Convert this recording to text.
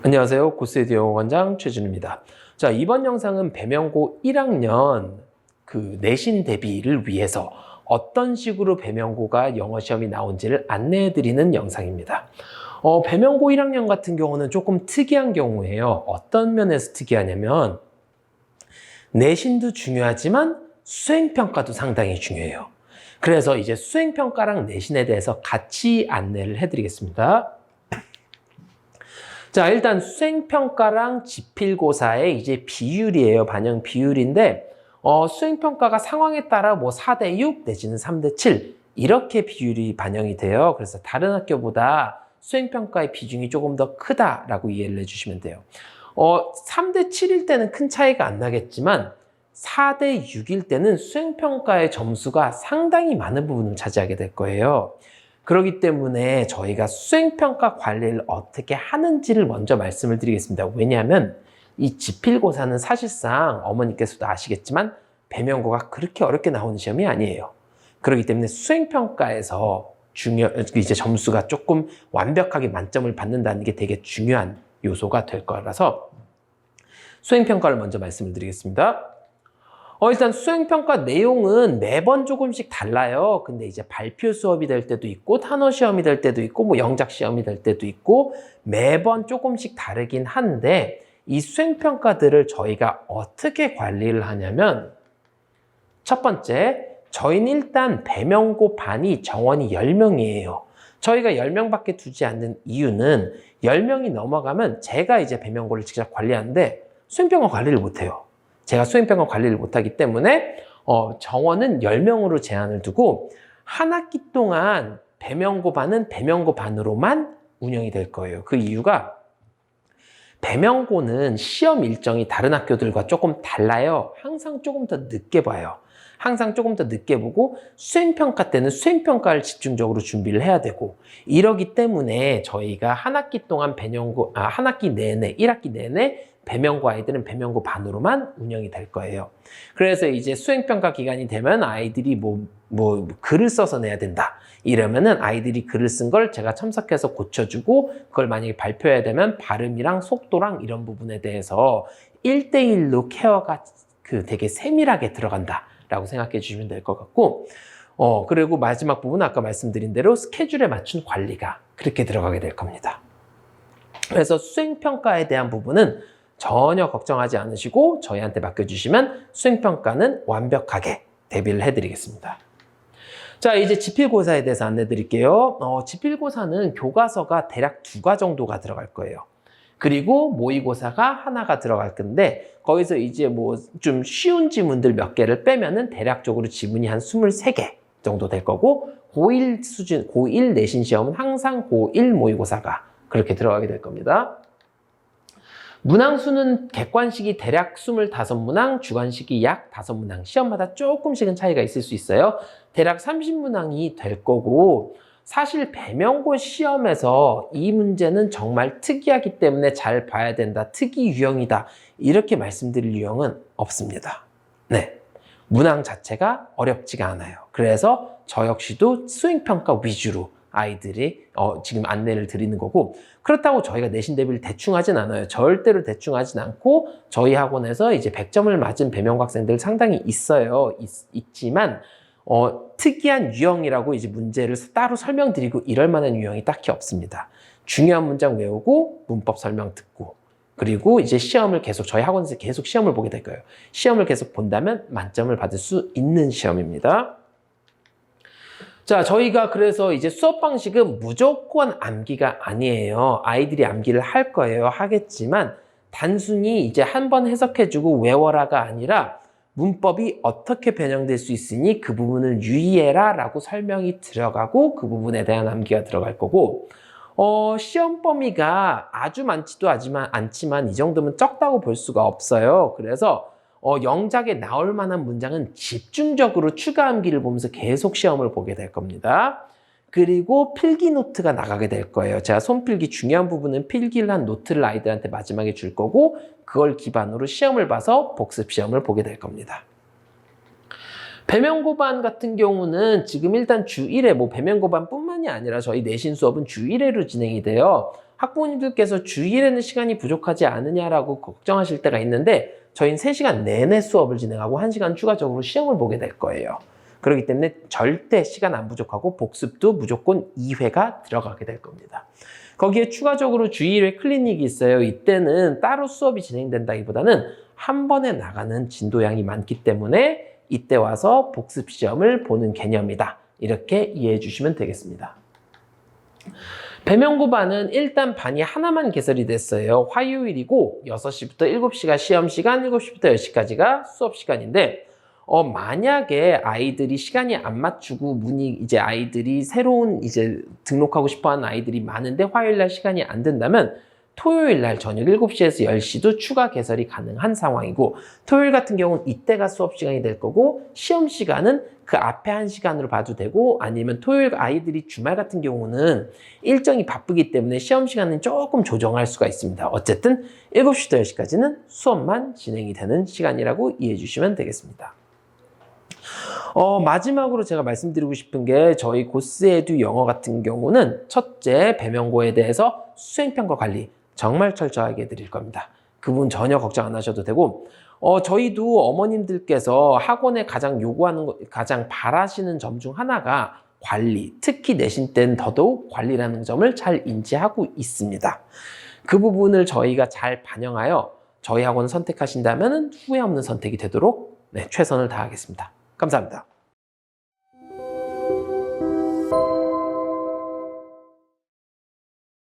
안녕하세요. 고스에디오 원장 최준입니다. 자, 이번 영상은 배명고 1학년 그 내신 대비를 위해서 어떤 식으로 배명고가 영어 시험이 나온지를 안내해 드리는 영상입니다. 어, 배명고 1학년 같은 경우는 조금 특이한 경우예요. 어떤 면에서 특이하냐면 내신도 중요하지만 수행평가도 상당히 중요해요. 그래서 이제 수행평가랑 내신에 대해서 같이 안내를 해 드리겠습니다. 자, 일단 수행평가랑 지필고사의 이제 비율이에요. 반영 비율인데, 어, 수행평가가 상황에 따라 뭐 4대 6 내지는 3대 7 이렇게 비율이 반영이 돼요. 그래서 다른 학교보다 수행평가의 비중이 조금 더 크다라고 이해를 해주시면 돼요. 어, 3대 7일 때는 큰 차이가 안 나겠지만 4대 6일 때는 수행평가의 점수가 상당히 많은 부분을 차지하게 될 거예요. 그렇기 때문에 저희가 수행평가 관리를 어떻게 하는지를 먼저 말씀을 드리겠습니다. 왜냐하면 이 지필고사는 사실상 어머니께서도 아시겠지만 배명고가 그렇게 어렵게 나오는 시험이 아니에요. 그렇기 때문에 수행평가에서 중요, 이제 점수가 조금 완벽하게 만점을 받는다는 게 되게 중요한 요소가 될 거라서 수행평가를 먼저 말씀을 드리겠습니다. 어, 일단 수행평가 내용은 매번 조금씩 달라요. 근데 이제 발표 수업이 될 때도 있고, 탄어 시험이 될 때도 있고, 뭐 영작 시험이 될 때도 있고, 매번 조금씩 다르긴 한데, 이 수행평가들을 저희가 어떻게 관리를 하냐면, 첫 번째, 저희는 일단 배명고 반이 정원이 10명이에요. 저희가 10명 밖에 두지 않는 이유는 10명이 넘어가면 제가 이제 배명고를 직접 관리하는데 수행평가 관리를 못해요. 제가 수행평가 관리를 못하기 때문에 어, 정원은 10명으로 제한을 두고 한 학기 동안 배명고 반은 배명고 반으로만 운영이 될 거예요. 그 이유가 배명고는 시험 일정이 다른 학교들과 조금 달라요. 항상 조금 더 늦게 봐요. 항상 조금 더 늦게 보고 수행평가 때는 수행평가를 집중적으로 준비를 해야 되고 이러기 때문에 저희가 한 학기 동안 배명고, 아, 한 학기 내내, 1학기 내내 배명고 아이들은 배명고 반으로만 운영이 될 거예요. 그래서 이제 수행평가 기간이 되면 아이들이 뭐, 뭐, 글을 써서 내야 된다. 이러면은 아이들이 글을 쓴 걸 제가 첨삭해서 고쳐주고 그걸 만약에 발표해야 되면 발음이랑 속도랑 이런 부분에 대해서 1대1로 케어가 그 되게 세밀하게 들어간다. 라고 생각해 주시면 될 것 같고, 어, 그리고 마지막 부분 아까 말씀드린 대로 스케줄에 맞춘 관리가 그렇게 들어가게 될 겁니다. 그래서 수행평가에 대한 부분은 전혀 걱정하지 않으시고 저희한테 맡겨주시면 수행평가는 완벽하게 대비를 해드리겠습니다. 자, 이제 지필고사에 대해서 안내 드릴게요. 어, 지필고사는 교과서가 대략 두과 정도가 들어갈 거예요. 그리고 모의고사가 하나가 들어갈 건데 거기서 이제 뭐 좀 쉬운 지문들 몇 개를 빼면은 대략적으로 지문이 한 23개 정도 될 거고 고1 수준, 고1 내신 시험은 항상 고1 모의고사가 그렇게 들어가게 될 겁니다. 문항수는 객관식이 대략 25문항, 주관식이 약 5문항. 시험마다 조금씩은 차이가 있을 수 있어요. 대략 30문항이 될 거고 사실 배명고 시험에서 이 문제는 정말 특이하기 때문에 잘 봐야 된다. 특이 유형이다. 이렇게 말씀드릴 유형은 없습니다. 네. 문항 자체가 어렵지가 않아요. 그래서 저 역시도 수행평가 위주로 아이들이 어, 지금 안내를 드리는 거고 그렇다고 저희가 내신 대비를 대충 하진 않아요. 절대로 대충 하진 않고 저희 학원에서 이제 100점을 맞은 배명고 학생들 상당히 있어요. 있, 지만 어, 특이한 유형이라고 이제 문제를 따로 설명드리고 이럴 만한 유형이 딱히 없습니다. 중요한 문장 외우고 문법 설명 듣고 그리고 이제 시험을 계속 저희 학원에서 계속 시험을 보게 될 거예요. 시험을 계속 본다면 만점을 받을 수 있는 시험입니다. 자, 저희가 그래서 이제 수업 방식은 무조건 암기가 아니에요. 아이들이 암기를 할 거예요. 하겠지만 단순히 이제 한 번 해석해주고 외워라가 아니라 문법이 어떻게 변형될 수 있으니 그 부분을 유의해라 라고 설명이 들어가고 그 부분에 대한 암기가 들어갈 거고 어, 시험 범위가 아주 많지도 하지만 않지만 이 정도면 적다고 볼 수가 없어요. 그래서 어, 영작에 나올 만한 문장은 집중적으로 추가 암기를 보면서 계속 시험을 보게 될 겁니다. 그리고 필기 노트가 나가게 될 거예요. 제가 손필기 중요한 부분은 필기를 한 노트를 아이들한테 마지막에 줄 거고 그걸 기반으로 시험을 봐서 복습 시험을 보게 될 겁니다. 배명고반 같은 경우는 지금 일단 주 1회, 뭐 배명고반 뿐만이 아니라 저희 내신 수업은 주 1회로 진행이 돼요. 학부모님들께서 주일에는 시간이 부족하지 않느냐라고 걱정하실 때가 있는데 저희는 3시간 내내 수업을 진행하고 1시간 추가적으로 시험을 보게 될 거예요. 그렇기 때문에 절대 시간 안 부족하고 복습도 무조건 2회가 들어가게 될 겁니다. 거기에 추가적으로 주일에 클리닉이 있어요. 이때는 따로 수업이 진행된다기보다는 한 번에 나가는 진도량이 많기 때문에 이때 와서 복습 시험을 보는 개념이다. 이렇게 이해해 주시면 되겠습니다. 배명고반은 일단 반이 하나만 개설이 됐어요. 화요일이고 6시부터 7시가 시험 시간, 7시부터 10시까지가 수업 시간인데 어, 만약에 아이들이 시간이 안 맞추고 문이 이제 아이들이 새로운 이제 등록하고 싶어 하는 아이들이 많은데 화요일 날 시간이 안 된다면 토요일 날 저녁 7시에서 10시도 추가 개설이 가능한 상황이고 토요일 같은 경우는 이때가 수업 시간이 될 거고 시험 시간은 그 앞에 한 시간으로 봐도 되고 아니면 토요일 아이들이 주말 같은 경우는 일정이 바쁘기 때문에 시험 시간은 조금 조정할 수가 있습니다. 어쨌든 7시부터 10시까지는 수업만 진행이 되는 시간이라고 이해해 주시면 되겠습니다. 어, 마지막으로 제가 말씀드리고 싶은 게 저희 고스에듀 영어 같은 경우는 첫째 배명고에 대해서 수행평가 관리 정말 철저하게 해드릴 겁니다. 그 부분 전혀 걱정 안 하셔도 되고 어, 저희도 어머님들께서 학원에 가장 요구하는 거, 가장 바라시는 점 중 하나가 관리, 특히 내신 때는 더더욱 관리라는 점을 잘 인지하고 있습니다. 그 부분을 저희가 잘 반영하여 저희 학원을 선택하신다면 후회 없는 선택이 되도록 네, 최선을 다하겠습니다. 감사합니다.